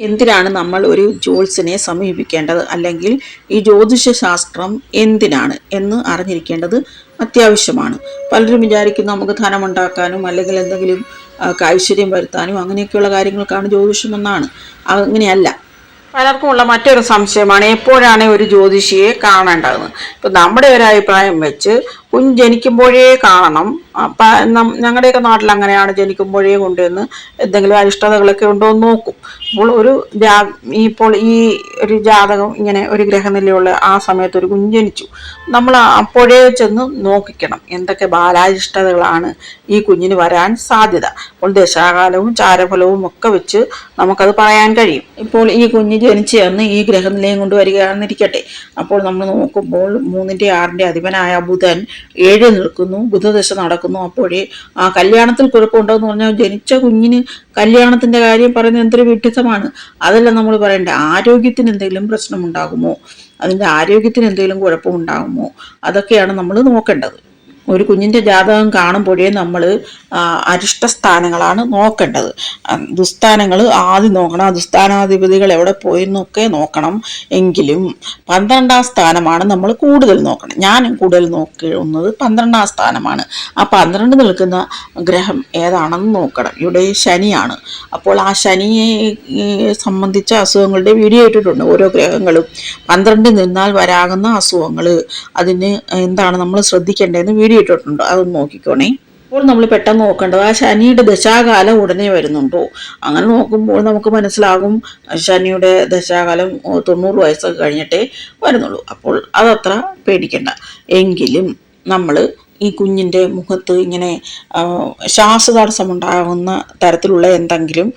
എന്തിനാണ് നമ്മൾ ഒരു ജ്യോത്സ്യനെ സമീപിക്കേണ്ടത്? അല്ലെങ്കിൽ ഈ ജ്യോതിഷ ശാസ്ത്രം എന്തിനാണ് എന്ന് അറിഞ്ഞിരിക്കേണ്ടത് അത്യാവശ്യമാണ്. പലരും വിചാരിക്കും നമുക്ക് ധനമുണ്ടാക്കാനും അല്ലെങ്കിൽ എന്തെങ്കിലും ഐശ്വര്യം വരുത്താനും അങ്ങനെയൊക്കെയുള്ള കാര്യങ്ങൾക്കാണ് ജ്യോതിഷം എന്നാണ്. അങ്ങനെയല്ല. പലർക്കും ഉള്ള മറ്റൊരു സംശയമാണ് എപ്പോഴാണ് ഒരു ജ്യോതിഷിയെ കാണേണ്ടത് ഇപ്പം നമ്മുടെ ഒരു അഭിപ്രായം വെച്ച് കുഞ്ഞ് ജനിക്കുമ്പോഴേ കാണണം. അപ്പം ഞങ്ങളുടെയൊക്കെ നാട്ടിൽ അങ്ങനെയാണ് ജനിക്കുമ്പോഴേ കൊണ്ടുവന്ന് എന്തെങ്കിലും അരിഷ്ടതകളൊക്കെ ഉണ്ടോ എന്ന് നോക്കും. അപ്പോൾ ഒരു ജാ ഇപ്പോൾ ഈ ഒരു ജാതകം ഇങ്ങനെ ഒരു ഗ്രഹനിലയുള്ള ആ സമയത്ത് ഒരു കുഞ്ഞ് ജനിച്ചു. നമ്മൾ അപ്പോഴേ ചെന്ന് നോക്കിക്കണം എന്തൊക്കെ ബാലാരിഷ്ടതകളാണ് ഈ കുഞ്ഞിന് വരാൻ സാധ്യത. അപ്പോൾ ദശാകാലവും ചാരഫലവും ഒക്കെ വെച്ച് നമുക്കത് പറയാൻ കഴിയും. ഇപ്പോൾ ഈ കുഞ്ഞ് ജനിച്ചു ചേർന്ന് ഈ ഗ്രഹനിലയം കൊണ്ട് വരികയാണെന്നിരിക്കട്ടെ അപ്പോൾ നമ്മൾ നോക്കുമ്പോൾ മൂന്നിന്റെ ആറിന്റെ അധിപനായ ബുധൻ ഏഴ് നിൽക്കുന്നു ബുധദശ നടക്കുന്നു. അപ്പോഴേ ആ കല്യാണത്തിൽ കുഴപ്പമുണ്ടോയെന്ന് പറഞ്ഞാൽ ജനിച്ച കുഞ്ഞിന് കല്യാണത്തിന്റെ കാര്യം പറയുന്നത് എന്തൊരു വിഡിത്തമാണ്. അതല്ല നമ്മൾ പറയേണ്ടത് ആരോഗ്യത്തിന് എന്തെങ്കിലും പ്രശ്നമുണ്ടാകുമോ? അതിന്റെ ആരോഗ്യത്തിന് എന്തെങ്കിലും കുഴപ്പമുണ്ടാകുമോ? അതൊക്കെയാണ് നമ്മൾ നോക്കേണ്ടത്. ഒരു കുഞ്ഞിന്റെ ജാതകം കാണുമ്പോഴേ നമ്മൾ അരിഷ്ടസ്ഥാനങ്ങളാണ് നോക്കേണ്ടത്. ദുസ്ഥാനങ്ങൾ ആദ്യം നോക്കണം. ആ ദുസ്ഥാനാധിപതികൾ എവിടെ പോയെന്നൊക്കെ നോക്കണം എങ്കിലും പന്ത്രണ്ടാം സ്ഥാനമാണ് നമ്മൾ കൂടുതൽ നോക്കണം. ഞാൻ കൂടുതൽ നോക്കുന്നത് പന്ത്രണ്ടാം സ്ഥാനമാണ്. ആ പന്ത്രണ്ട് നിൽക്കുന്ന ഗ്രഹം ഏതാണെന്ന് നോക്കണം. ഇവിടെ ശനിയാണ്. അപ്പോൾ ആ ശനിയെ സംബന്ധിച്ച അസുഖങ്ങളുടെ വീഡിയോ ഇട്ടിട്ടുണ്ട് ഓരോ ഗ്രഹങ്ങളും. പന്ത്രണ്ട് നിന്നാൽ വരാകുന്ന അസുഖങ്ങൾ അതിന് എന്താണ് നമ്മൾ ശ്രദ്ധിക്കേണ്ടതെന്ന് വീഡിയോ ഇട്ടിട്ടുണ്ട് അതൊന്ന് നോക്കിക്കോണേ. അപ്പോൾ നമ്മൾ പെട്ടെന്ന് നോക്കേണ്ടത് ആ ശനിയുടെ ദശാകാലം ഉടനെ വരുന്നുണ്ടോ? അങ്ങനെ നോക്കുമ്പോൾ നമുക്ക് മനസ്സിലാകും ശനിയുടെ ദശാകാലം തൊണ്ണൂറ് വയസ്സൊക്കെ കഴിഞ്ഞിട്ടേ വരുന്നുള്ളൂ. അപ്പോൾ അതത്ര പേടിക്കണ്ട. എങ്കിലും നമ്മൾ ഈ കുഞ്ഞിന്റെ മുഖത്ത് ഇങ്ങനെ ശ്വാസതടസ്സം ഉണ്ടാകുന്ന തരത്തിലുള്ള എന്തെങ്കിലും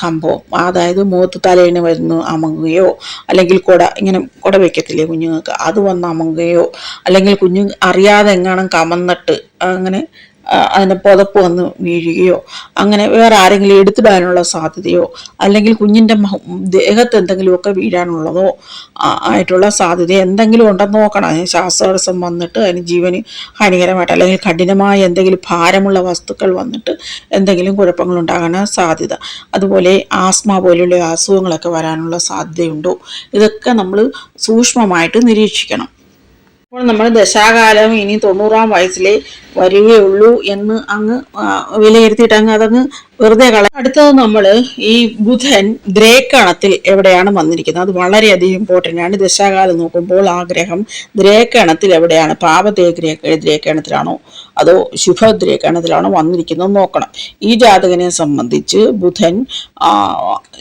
സംഭവം. അതായത് മുഖത്ത് തലേന്ന് വരുന്നു അമങ്ങുകയോ അല്ലെങ്കിൽ കുട ഇങ്ങനെ കുട വയ്ക്കത്തില്ലേ കുഞ്ഞുങ്ങൾക്ക്? അത് വന്ന് അമങ്ങുകയോ അല്ലെങ്കിൽ കുഞ്ഞു അറിയാതെ എങ്ങാനും കമന്നിട്ട് അങ്ങനെ അതിന്റെ പുതപ്പ് വന്ന് വീഴുകയോ അങ്ങനെ വേറെ ആരെങ്കിലും എടുത്തിടാനുള്ള സാധ്യതയോ അല്ലെങ്കിൽ കുഞ്ഞിന്റെ ദേഹത്ത് എന്തെങ്കിലുമൊക്കെ വീഴാനുള്ളതോ ആയിട്ടുള്ള സാധ്യത എന്തെങ്കിലും ഉണ്ടെന്ന് നോക്കണം. അതിന് ശ്വാസതടസ്സം വന്നിട്ട് അതിന് ജീവന് ഹാനികരമായിട്ട് അല്ലെങ്കിൽ കഠിനമായ എന്തെങ്കിലും ഭാരമുള്ള വസ്തുക്കൾ വന്നിട്ട് എന്തെങ്കിലും കുഴപ്പങ്ങൾ ഉണ്ടാകാൻ സാധ്യത. അതുപോലെ ആസ്മ പോലുള്ള അസുഖങ്ങളൊക്കെ വരാനുള്ള സാധ്യതയുണ്ടോ? ഇതൊക്കെ നമ്മൾ സൂക്ഷ്മമായിട്ട് നിരീക്ഷിക്കണം. അപ്പോൾ നമ്മൾ ദശാകാലം ഇനി തൊണ്ണൂറാം വയസ്സിലേ വരികയുള്ളൂ എന്ന് അങ്ങ് വിലയിരുത്തിയിട്ട് അങ്ങ് അതങ്ങ് വെറുതെ കള അടുത്തത് നമ്മൾ ഈ ബുധൻ ദ്രേക്കണത്തിൽ എവിടെയാണ് വന്നിരിക്കുന്നത്? അത് വളരെയധികം ഇമ്പോർട്ടന്റ് ആണ്. ദശാകാലം നോക്കുമ്പോൾ ആഗ്രഹം ഗ്രഹം ദ്രേക്കണത്തിൽ എവിടെയാണ്? പാപത്തെ ദ്രേക്കണത്തിലാണോ? അതോ ശുഭദ്രേക്കണത്തിലാണോ വന്നിരിക്കുന്നത് നോക്കണം. ഈ ജാതകനെ സംബന്ധിച്ച് ബുധൻ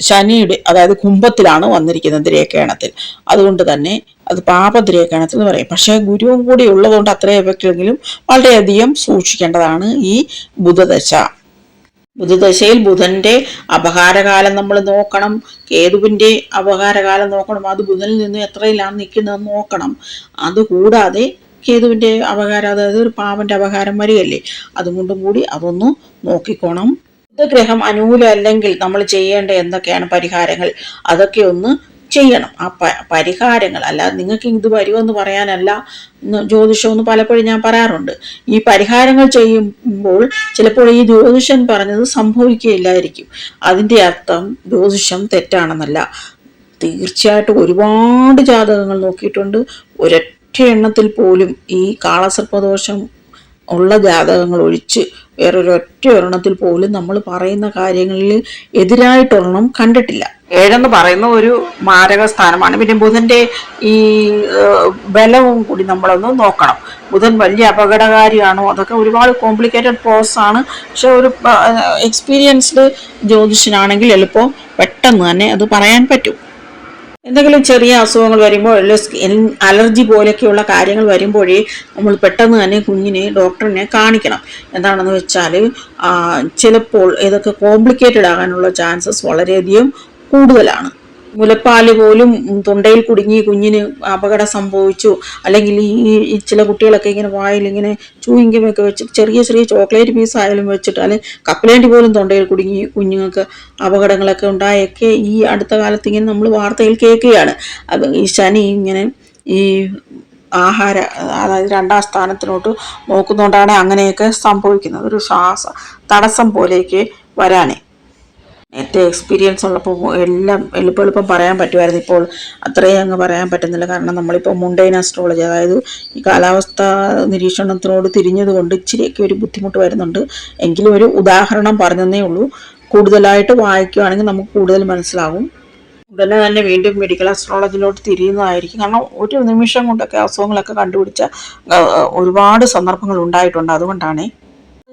ശനിയുടെ അതായത് കുംഭത്തിലാണ് വന്നിരിക്കുന്നത് ദ്രേക്കണത്തിൽ. അതുകൊണ്ട് തന്നെ അത് പാപദ്രേക്കണത്തിൽ എന്ന് പറയും. പക്ഷേ ഗുരുവും കൂടി ഉള്ളതുകൊണ്ട് അത്രയും എഫക്റ്റെങ്കിലും വളരെയധികം സൂക്ഷിക്കേണ്ടതാണ് ഈ ബുധദശ. ബുധദശയിൽ ബുധന്റെ അപകാരകാലം നമ്മൾ നോക്കണം. കേതുവിന്റെ അപകാരകാലം നോക്കണം. അത് ബുധനിൽ നിന്ന് എത്രയിലാണ് നിൽക്കുന്നതെന്ന് നോക്കണം. അതുകൂടാതെ കേതുവിന്റെ അപകാരം അതായത് ഒരു പാവന്റെ അപകാരം വരികയല്ലേ? അതുകൊണ്ടും കൂടി അതൊന്ന് നോക്കിക്കോണം. ബുധഗ്രഹം അനുകൂലം അല്ലെങ്കിൽ നമ്മൾ ചെയ്യേണ്ട എന്തൊക്കെയാണ് പരിഹാരങ്ങൾ? അതൊക്കെ ഒന്ന് ചെയ്യണം. ആ പരിഹാരങ്ങൾ. അല്ലാതെ നിങ്ങൾക്ക് ഇത് വരുമെന്ന് പറയാനല്ല ജ്യോതിഷമെന്ന് പലപ്പോഴും ഞാൻ പറയാറുണ്ട്. ഈ പരിഹാരങ്ങൾ ചെയ്യുമ്പോൾ ചിലപ്പോൾ ഈ ജ്യോതിഷൻ പറഞ്ഞത് സംഭവിക്കുകയില്ലായിരിക്കും. അതിന്റെ അർത്ഥം ജ്യോതിഷം തെറ്റാണെന്നല്ല. തീർച്ചയായിട്ടും ഒരുപാട് ജാതകങ്ങൾ നോക്കിയിട്ടുണ്ട്. ഒരൊറ്റ എണ്ണത്തിൽ പോലും ഈ കാളസർപ്പദോഷം ഉള്ള ജാതകങ്ങൾ ഒഴിച്ച് വേറൊരൊറ്റ ഒരെണ്ണത്തിൽ പോലും നമ്മൾ പറയുന്ന കാര്യങ്ങളിൽ എതിരായിട്ടൊരെണ്ണം കണ്ടിട്ടില്ല. ഏഴെന്ന് പറയുന്ന ഒരു മാരക സ്ഥാനമാണ്. പിന്നെ ബുധന്റെ ഈ ബലവും കൂടി നമ്മളൊന്ന് നോക്കണം. ബുധൻ വലിയ അപകടകാരിയാണോ? അതൊക്കെ ഒരുപാട് കോംപ്ലിക്കേറ്റഡ് പ്രോസസ് ആണ്. പക്ഷെ ഒരു എക്സ്പീരിയൻസ്ഡ് ജ്യോതിഷനാണെങ്കിൽ എളുപ്പം പെട്ടെന്ന് തന്നെ അത് പറയാൻ പറ്റും. എന്തെങ്കിലും ചെറിയ അസുഖങ്ങൾ വരുമ്പോൾ അലർജി പോലെയൊക്കെയുള്ള കാര്യങ്ങൾ വരുമ്പോഴേ നമ്മൾ പെട്ടെന്ന് തന്നെ കുഞ്ഞിനെ ഡോക്ടറിനെ കാണിക്കണം. എന്താണെന്ന് വെച്ചാൽ ചിലപ്പോൾ ഇതൊക്കെ കോംപ്ലിക്കേറ്റഡ് ആകാനുള്ള ചാൻസസ് വളരെയധികം കൂടുതലാണ്. മുലപ്പാൽ പോലും തൊണ്ടയിൽ കുടുങ്ങി കുഞ്ഞിന് അപകടം സംഭവിച്ചു. അല്ലെങ്കിൽ ഈ ചില കുട്ടികളൊക്കെ ഇങ്ങനെ വായിൽ ഇങ്ങനെ ചൂയിങ്കമൊക്കെ വെച്ച് ചെറിയ ചെറിയ ചോക്ലേറ്റ് പീസ് ആയാലും വെച്ചിട്ട് അല്ലെങ്കിൽ കപ്പലേണ്ടി പോലും തൊണ്ടയിൽ കുടുങ്ങി കുഞ്ഞുങ്ങൾക്ക് അപകടങ്ങളൊക്കെ ഉണ്ടായൊക്കെ ഈ അടുത്ത കാലത്ത് ഇങ്ങനെ നമ്മൾ വാർത്തയിൽ കേൾക്കുകയാണ്. ഈ ശനി ഇങ്ങനെ ഈ ആഹാര അതായത് രണ്ടാം സ്ഥാനത്തിലോട്ട് നോക്കുന്നതുകൊണ്ടാണ് അങ്ങനെയൊക്കെ സംഭവിക്കുന്നത്. ഒരു ശ്വാസ തടസ്സം പോലെയൊക്കെ വരാനേ. നേരത്തെ എക്സ്പീരിയൻസ് ഉള്ളപ്പോൾ എല്ലാം എളുപ്പം എളുപ്പം പറയാൻ പറ്റുമായിരുന്നു. ഇപ്പോൾ അത്രയും അങ്ങ് പറയാൻ പറ്റുന്നില്ല. കാരണം നമ്മളിപ്പോൾ മുണ്ടൈൻ ആസ്ട്രോളജി അതായത് ഈ കാലാവസ്ഥ നിരീക്ഷണത്തിനോട് തിരിഞ്ഞതുകൊണ്ട് ഇച്ചിരിയൊക്കെ ഒരു ബുദ്ധിമുട്ട് വരുന്നുണ്ട്. എങ്കിലും ഒരു ഉദാഹരണം പറഞ്ഞതേ ഉള്ളൂ. കൂടുതലായിട്ട് വായിക്കുകയാണെങ്കിൽ നമുക്ക് കൂടുതൽ മനസ്സിലാകും ഉടനെ തന്നെ വീണ്ടും മെഡിക്കൽ അസ്ട്രോളജിയിലോട്ട് തിരിയുന്നതായിരിക്കും. കാരണം ഒരു നിമിഷം കൊണ്ടൊക്കെ അസുഖങ്ങളൊക്കെ കണ്ടുപിടിച്ച ഒരുപാട് സന്ദർഭങ്ങൾ ഉണ്ടായിട്ടുണ്ട്. അതുകൊണ്ടാണേ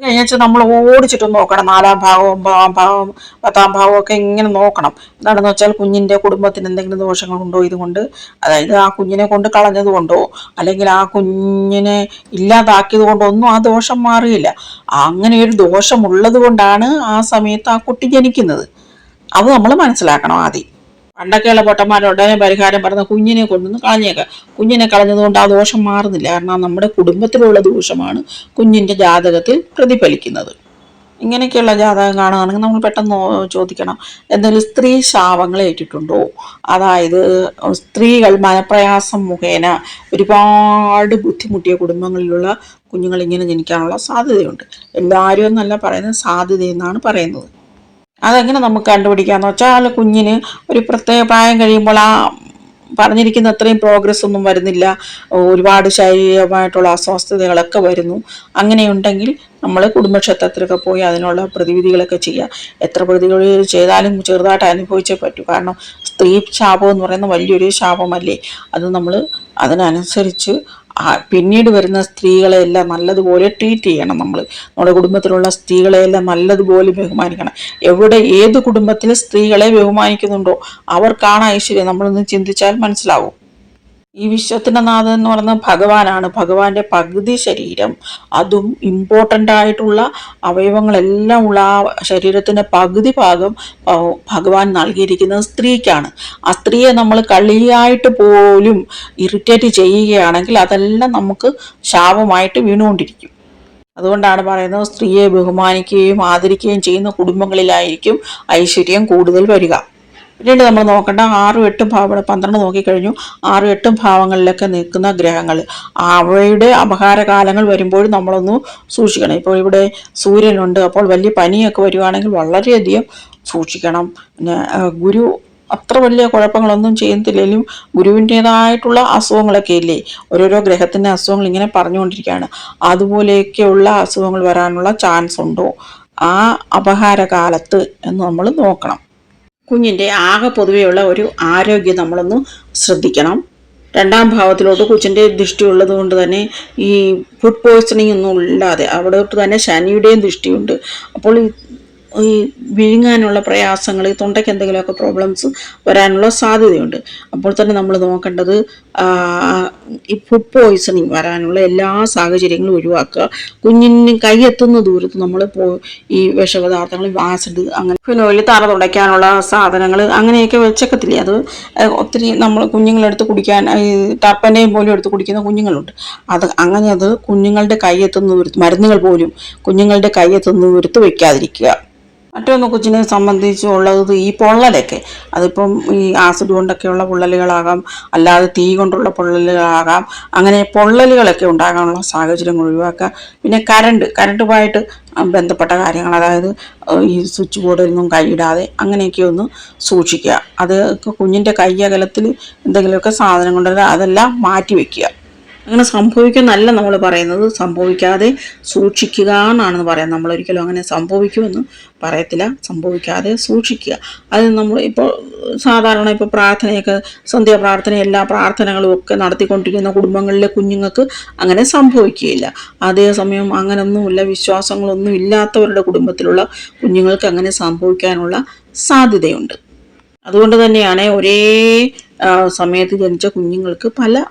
കഴിഞ്ഞാൽ നമ്മൾ ഓടിച്ചിട്ടും നോക്കണം. നാലാം ഭാഗവും ഒമ്പതാം ഭാഗവും പത്താം ഭാഗവും ഒക്കെ ഇങ്ങനെ നോക്കണം. എന്താണെന്ന് വെച്ചാൽ കുഞ്ഞിന്റെ കുടുംബത്തിന് എന്തെങ്കിലും ദോഷങ്ങളുണ്ടോ ഇതുകൊണ്ട്? അതായത് ആ കുഞ്ഞിനെ കൊണ്ട് കളഞ്ഞത് കൊണ്ടോ? അല്ലെങ്കിൽ ആ കുഞ്ഞിനെ ഇല്ലാതാക്കിയത് കൊണ്ടോ? ഒന്നും ആ ദോഷം മാറിയില്ല. അങ്ങനെ ഒരു ദോഷമുള്ളത് കൊണ്ടാണ് ആ സമയത്ത് ആ കുട്ടി ജനിക്കുന്നത്. അത് നമ്മൾ മനസ്സിലാക്കണം ആദ്യം. പണ്ടൊക്കെയുള്ള പൊട്ടന്മാർ പരിഹാരം പറഞ്ഞ കുഞ്ഞിനെ കൊണ്ടുവന്ന് കളഞ്ഞേക്കാം. കുഞ്ഞിനെ കളഞ്ഞതുകൊണ്ട് ആ ദോഷം മാറുന്നില്ല. കാരണം നമ്മുടെ കുടുംബത്തിലുള്ള ദോഷമാണ് കുഞ്ഞിന്റെ ജാതകത്തിൽ പ്രതിഫലിക്കുന്നത്. ഇങ്ങനെയൊക്കെയുള്ള ജാതകം കാണുകയാണെങ്കിൽ നമ്മൾ പെട്ടെന്ന് ചോദിക്കണം. എന്തെങ്കിലും സ്ത്രീ ശാപങ്ങൾ ഏറ്റിട്ടുണ്ടോ? അതായത് സ്ത്രീകൾ മനപ്രയാസം മുഖേന ഒരുപാട് ബുദ്ധിമുട്ടിയ കുടുംബങ്ങളിലുള്ള കുഞ്ഞുങ്ങൾ ഇങ്ങനെ ജനിക്കാനുള്ള സാധ്യതയുണ്ട്. എല്ലാവരും എന്നല്ല പറയുന്നത് സാധ്യതയെന്നാണ് പറയുന്നത്. അതെങ്ങനെ നമുക്ക് കണ്ടുപിടിക്കാന്ന് വെച്ചാൽ കുഞ്ഞിന് ഒരു പ്രത്യേക പ്രായം കഴിയുമ്പോൾ ആ പറഞ്ഞിരിക്കുന്ന അത്രയും പ്രോഗ്രസ് ഒന്നും വരുന്നില്ല. ഒരുപാട് ശാരീരികമായിട്ടുള്ള അസ്വസ്ഥതകളൊക്കെ വരുന്നു. അങ്ങനെയുണ്ടെങ്കിൽ നമ്മൾ കുടുംബക്ഷേത്രത്തിലൊക്കെ പോയി അതിനുള്ള പ്രതിവിധികളൊക്കെ ചെയ്യുക എത്ര പ്രതിവിധികൾ ചെയ്താലും ചെറുതായിട്ട് അനുഭവിച്ചേ പറ്റൂ. കാരണം സ്ത്രീ ശാപം എന്ന് പറയുന്ന വലിയൊരു ശാപമല്ലേ? അത് നമ്മൾ അതിനനുസരിച്ച് പിന്നീട് വരുന്ന സ്ത്രീകളെയെല്ലാം നല്ലതുപോലെ ട്രീറ്റ് ചെയ്യണം നമ്മൾ നമ്മുടെ കുടുംബത്തിലുള്ള സ്ത്രീകളെയെല്ലാം നല്ലതുപോലെ ബഹുമാനിക്കണം. എവിടെ ഏത് കുടുംബത്തിൽ സ്ത്രീകളെ ബഹുമാനിക്കുന്നുണ്ടോ അവർക്കാണ് ഐശ്വര്യം. നമ്മളൊന്ന് ചിന്തിച്ചാൽ മനസ്സിലാവും. ഈ വിശ്വത്തിന്റെ നാഥൻ എന്ന് പറയുന്നത് ഭഗവാനാണ്. ഭഗവാന്റെ പകുതി ശരീരം. അതും ഇമ്പോർട്ടന്റ് ആയിട്ടുള്ള അവയവങ്ങളെല്ലാം ഉള്ള ആ ശരീരത്തിന്റെ പകുതി ഭാഗം ഭഗവാൻ നൽകിയിരിക്കുന്നത് സ്ത്രീക്കാണ്. ആ സ്ത്രീയെ നമ്മൾ കളിയായിട്ട് പോലും ഇറിറ്റേറ്റ് ചെയ്യുകയാണെങ്കിൽ അതെല്ലാം നമുക്ക് ശാപമായിട്ട് വീണുകൊണ്ടിരിക്കും. അതുകൊണ്ടാണ് പറയുന്നത് സ്ത്രീയെ ബഹുമാനിക്കുകയും ആദരിക്കുകയും ചെയ്യുന്ന കുടുംബങ്ങളിലായിരിക്കും ഐശ്വര്യം കൂടുതൽ വരിക. പിന്നീട് നമ്മൾ നോക്കേണ്ട ആറും എട്ടും ഭാവം പന്ത്രണ്ട് നോക്കിക്കഴിഞ്ഞു. ആറും എട്ടും ഭാവങ്ങളിലൊക്കെ നിൽക്കുന്ന ഗ്രഹങ്ങൾ. അവയുടെ അപഹാരകാലങ്ങൾ വരുമ്പോഴും നമ്മളൊന്ന് സൂക്ഷിക്കണം. ഇപ്പോൾ ഇവിടെ സൂര്യനുണ്ട് അപ്പോൾ വലിയ പനിയൊക്കെ വരുവാണെങ്കിൽ വളരെയധികം സൂക്ഷിക്കണം. പിന്നെ ഗുരു അത്ര വലിയ കുഴപ്പങ്ങളൊന്നും ചെയ്യുന്നില്ലെങ്കിലും ഗുരുവിന്റേതായിട്ടുള്ള അസുഖങ്ങളൊക്കെ ഇല്ലേ? ഓരോരോ ഗ്രഹത്തിന്റെ അസുഖങ്ങൾ ഇങ്ങനെ പറഞ്ഞുകൊണ്ടിരിക്കുകയാണ്. അതുപോലെയൊക്കെയുള്ള അസുഖങ്ങൾ വരാനുള്ള ചാൻസ് ഉണ്ടോ? ആ അപഹാരകാലത്ത് എന്ന് നമ്മൾ നോക്കണം. കുഞ്ഞിന്റെ ആകെ പൊതുവെയുള്ള ഒരു ആരോഗ്യം നമ്മളൊന്ന് ശ്രദ്ധിക്കണം. രണ്ടാം ഭാവത്തിലോട്ട് കൊച്ചിന്റെ ദൃഷ്ടി ഉള്ളത് കൊണ്ട് തന്നെ ഈ ഫുഡ് പോയ്സണിങ് ഒന്നും ഇല്ലാതെ അവിടോട്ട് തന്നെ ശനിയുടെയും ദൃഷ്ടിയുണ്ട്. അപ്പോൾ ഈ വിഴുങ്ങാനുള്ള പ്രയാസങ്ങൾ തൊണ്ടയ്ക്ക് എന്തെങ്കിലുമൊക്കെ പ്രോബ്ലംസ് വരാനുള്ള സാധ്യതയുണ്ട്. അപ്പോൾ തന്നെ നമ്മൾ നോക്കേണ്ടത് ഈ ഫുഡ് പോയ്സണിങ് വരാനുള്ള എല്ലാ സാഹചര്യങ്ങളും ഒഴിവാക്കുക. കുഞ്ഞിന് കൈയെത്തുന്ന ദൂരത്ത് നമ്മൾ ഈ വിഷപദാർത്ഥങ്ങൾ ആസിഡ് അങ്ങനെ ഫിനോയിൽ തറ തുടയ്ക്കാനുള്ള സാധനങ്ങൾ അങ്ങനെയൊക്കെ വെച്ചേക്കത്തില്ലേ? അത് ഒത്തിരി നമ്മൾ കുഞ്ഞുങ്ങളെടുത്ത് കുടിക്കാൻ ടർപ്പന്റെയും പോലും എടുത്ത് കുടിക്കുന്ന കുഞ്ഞുങ്ങളുണ്ട്. അത് അങ്ങനെ അത് കുഞ്ഞുങ്ങളുടെ കൈയെത്തുന്ന ദൂരത്ത് മരുന്നുകൾ പോലും കുഞ്ഞുങ്ങളുടെ കൈയെത്തുന്ന ദൂരത്ത് വെക്കാതിരിക്കുക. മറ്റൊന്ന് കൊച്ചിനെ സംബന്ധിച്ചുള്ളത് ഈ പൊള്ളലൊക്കെ. അതിപ്പം ഈ ആസിഡ് കൊണ്ടൊക്കെയുള്ള പൊള്ളലുകളാകാം അല്ലാതെ തീ കൊണ്ടുള്ള പൊള്ളലുകളാകാം. അങ്ങനെ പൊള്ളലുകളൊക്കെ ഉണ്ടാകാനുള്ള സാഹചര്യം ഒഴിവാക്കുക. പിന്നെ കരണ്ട് കരണ്ടുമായിട്ട് ബന്ധപ്പെട്ട കാര്യങ്ങൾ അതായത് ഈ സ്വിച്ച് ബോർഡിൽ നിന്നും കൈയിടാതെ അങ്ങനെയൊക്കെ ഒന്ന് സൂക്ഷിക്കുക. അത് കുഞ്ഞിന്റെ കൈ അകലത്തിൽ എന്തെങ്കിലുമൊക്കെ സാധനം കൊണ്ടുവരാം അതെല്ലാം മാറ്റി വയ്ക്കുക അങ്ങനെ സംഭവിക്കുമെന്നല്ല നമ്മൾ പറയുന്നത് സംഭവിക്കാതെ സൂക്ഷിക്കുക എന്നാണ് പറയാം. നമ്മൾ ഒരിക്കലും അങ്ങനെ സംഭവിക്കുമെന്ന് പറയത്തില്ല. സംഭവിക്കാതെ സൂക്ഷിക്കുക. അത് നമ്മൾ ഇപ്പോൾ സാധാരണ ഇപ്പോൾ പ്രാർത്ഥനയൊക്കെ സന്ധ്യാപ്രാർത്ഥന എല്ലാ പ്രാർത്ഥനകളും ഒക്കെ നടത്തിക്കൊണ്ടിരിക്കുന്ന കുടുംബങ്ങളിലെ കുഞ്ഞുങ്ങൾക്ക് അങ്ങനെ സംഭവിക്കുകയില്ല. അതേസമയം അങ്ങനെയൊന്നുമില്ല വിശ്വാസങ്ങളൊന്നും ഇല്ലാത്തവരുടെ കുടുംബത്തിലുള്ള കുഞ്ഞുങ്ങൾക്ക് അങ്ങനെ സംഭവിക്കാനുള്ള സാധ്യതയുണ്ട്. അതുകൊണ്ട് തന്നെയാണ് ഒരേ സമയത്ത് ജനിച്ച കുഞ്ഞുങ്ങൾക്ക് പല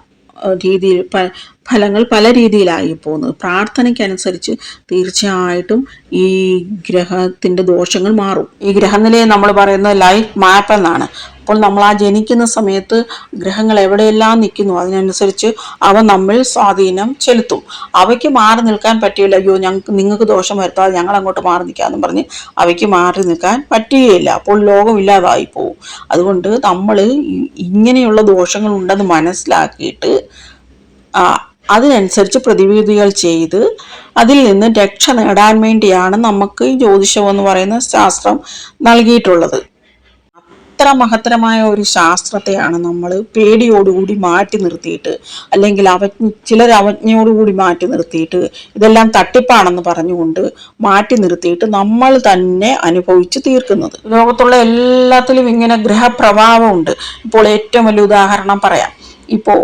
രീതിയിൽ ഫലങ്ങൾ പല രീതിയിലായി പോകുന്നത് പ്രാർത്ഥനയ്ക്കനുസരിച്ച് തീർച്ചയായിട്ടും ഈ ഗ്രഹത്തിന്റെ ദോഷങ്ങൾ മാറും. ഈ ഗ്രഹനിലയെ നമ്മൾ പറയുന്നത് ലൈഫ് മാപ്പ് എന്നാണ് അപ്പോൾ നമ്മൾ ആ ജനിക്കുന്ന സമയത്ത് ഗ്രഹങ്ങൾ എവിടെയെല്ലാം നിൽക്കുന്നു അതിനനുസരിച്ച് അവ നമ്മൾ സ്വാധീനം ചെലുത്തും. അവയ്ക്ക് മാറി നിൽക്കാൻ പറ്റിയില്ല. അയ്യോ ഞങ്ങൾക്ക് നിങ്ങൾക്ക് ദോഷം വരുത്താതെ ഞങ്ങൾ അങ്ങോട്ട് മാറി നിൽക്കാമെന്ന് പറഞ്ഞ് അവയ്ക്ക് മാറി നിൽക്കാൻ പറ്റുകയില്ല. അപ്പോൾ ലോകം ഇല്ലാതായി പോവും. അതുകൊണ്ട് നമ്മൾ ഇങ്ങനെയുള്ള ദോഷങ്ങൾ ഉണ്ടെന്ന് മനസ്സിലാക്കിയിട്ട് അതിനനുസരിച്ച് പ്രതിവിധികൾ ചെയ്ത് അതിൽ നിന്ന് രക്ഷ നേടാൻ വേണ്ടിയാണ് നമുക്ക് ഈ ജ്യോതിഷം എന്ന് പറയുന്ന ശാസ്ത്രം നൽകിയിട്ടുള്ളത്. അത്ര മഹത്തരമായ ഒരു ശാസ്ത്രത്തെയാണ് നമ്മൾ പേടിയോടുകൂടി മാറ്റി നിർത്തിയിട്ട് അല്ലെങ്കിൽ അവ ചിലർ അവജ്ഞയോടുകൂടി മാറ്റി നിർത്തിയിട്ട് ഇതെല്ലാം തട്ടിപ്പാണെന്ന് പറഞ്ഞുകൊണ്ട് മാറ്റി നിർത്തിയിട്ട് നമ്മൾ തന്നെ അനുഭവിച്ച് തീർക്കുന്നത്. ലോകത്തുള്ള എല്ലാത്തിലും ഇങ്ങനെ ഗ്രഹപ്രഭാവമുണ്ട്. ഇപ്പോൾ ഏറ്റവും വലിയ ഉദാഹരണം പറയാം. ഇപ്പോൾ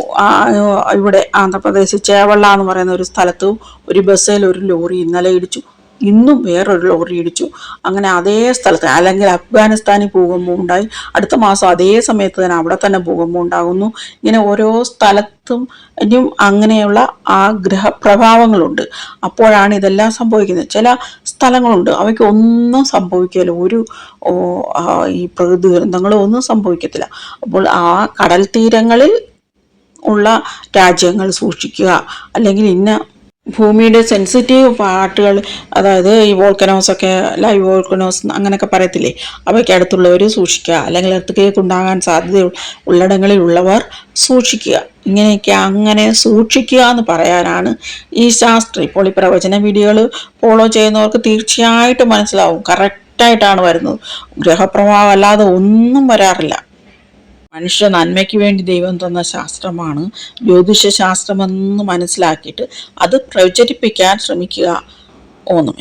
ഇവിടെ ആന്ധ്രാപ്രദേശ് ചേവള്ള എന്ന് പറയുന്ന ഒരു സ്ഥലത്ത് ഒരു ബസ്സിൽ ഒരു ലോറി ഇന്നലെ ഇടിച്ചു. ഇന്നും വേറൊരു ലോറി ഇടിച്ചു. അങ്ങനെ അതേ സ്ഥലത്ത് അല്ലെങ്കിൽ അഫ്ഗാനിസ്ഥാനിൽ ഭൂകമ്പം ഉണ്ടായി. അടുത്ത മാസം അതേ സമയത്ത് തന്നെ അവിടെ തന്നെ ഭൂകമ്പം ഉണ്ടാകുന്നു. ഇങ്ങനെ ഓരോ സ്ഥലത്തും ഇനിയും അങ്ങനെയുള്ള ആ ഗ്രഹപ്രഭാവങ്ങളുണ്ട്. അപ്പോഴാണ് ഇതെല്ലാം സംഭവിക്കുന്നത്. ചില സ്ഥലങ്ങളുണ്ട് അവയ്ക്ക് ഒന്നും സംഭവിക്കില്ല ഒരു ഈ പ്രകൃതി ദുരന്തങ്ങളും ഒന്നും സംഭവിക്കത്തില്ല. അപ്പോൾ ആ കടൽ തീരങ്ങളിൽ ഉള്ള രാജ്യങ്ങൾ സൂക്ഷിക്കുക അല്ലെങ്കിൽ ഇന്ന ഭൂമിയുടെ സെൻസിറ്റീവ് പാർട്ടുകൾ അതായത് ഈ വോൾക്കനോസ് ഒക്കെ ലൈവ് വോൾക്കനോസ് അങ്ങനെയൊക്കെ പറയത്തില്ലേ? അവയ്ക്ക് അടുത്തുള്ളവർ സൂക്ഷിക്കുക. അല്ലെങ്കിൽ എർത്ത് ഉണ്ടാകാൻ സാധ്യത ഉള്ളിടങ്ങളിലുള്ളവർ സൂക്ഷിക്കുക. ഇങ്ങനെയൊക്കെ അങ്ങനെ സൂക്ഷിക്കുക എന്ന് പറയാനാണ് ഈ ശാസ്ത്രം. ഇപ്പോൾ ഈ പ്രവചന വീഡിയോകൾ ഫോളോ ചെയ്യുന്നവർക്ക് തീർച്ചയായിട്ടും മനസ്സിലാവും. കറക്റ്റായിട്ടാണ് വരുന്നത്. ഗ്രഹപ്രഭാവം അല്ലാതെ ഒന്നും വരാറില്ല. മനുഷ്യ നന്മയ്ക്ക് വേണ്ടി ദൈവം തന്ന ശാസ്ത്രമാണ്. ജ്യോതിഷ ശാസ്ത്രമെന്ന് മനസ്സിലാക്കിയിട്ട് അത് പ്രചരിപ്പിക്കാൻ ശ്രമിക്കുക. ഓ നമ